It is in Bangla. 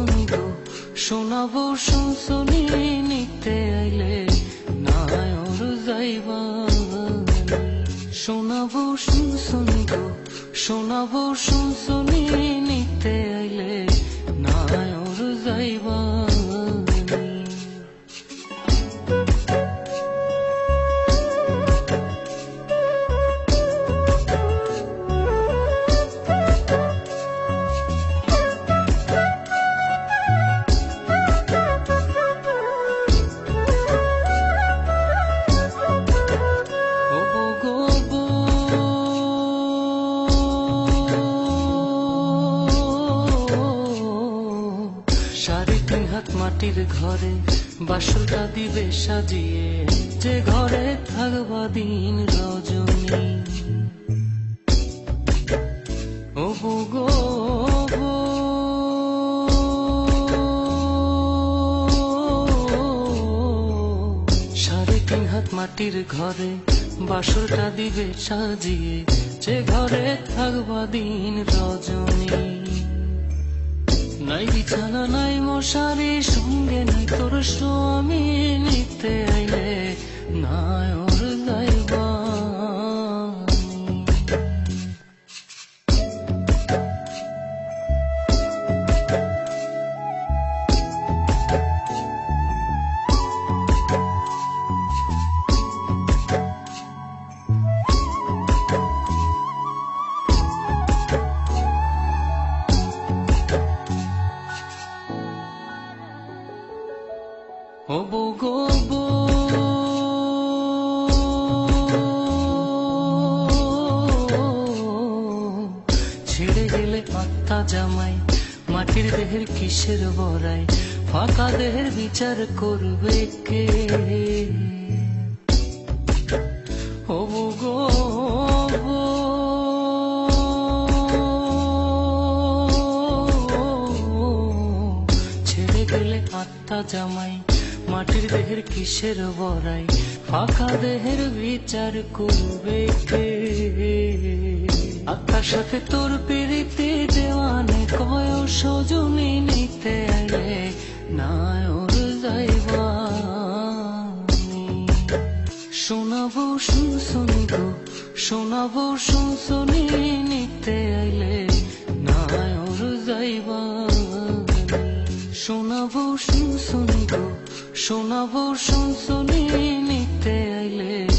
শুনছনি গো শোনাবো শুনছনি নিতে আইলে নায়র যাইবা। শোনাবো শুনছনি গো শোনাবো শুনছনি নিতে হাত মাটির ঘরে বাসুটা দিবে সাজিয়ে। যে ঘরে থাকবা দিন রজনী। ও গো মাটির ঘরে, বাসরটা দিবে সাজিয়ে। যে ঘরে থাকবা দিন রজনী। নাই বিছানা মশারি সঙ্গে নাই তোর স্বামী নিতে। হব গো বো। ছেড়ে গেলে পাত্তা জামাই, মাটির দেহের কিসের বড়াই, ফাঁকা দেহের বিচার করবে কে হব গো বো। ছেড়ে গেলে আত্মা জামাই মাটির দেহের কিসের বড়াই? ফাঁকা দেহের বিচার করবে সাথে তোর পিড়িতে দেওয়ানে কয় সজনী নিতে আইলে না ওর যাইবা শোনাবো শুনছনি গো, শোনাবো শুনছনি নিতে আইলে নাই ওর যাইবা শোনাবো শুনছনি গো শোনাবো শুনছুনি নিতে আইলে।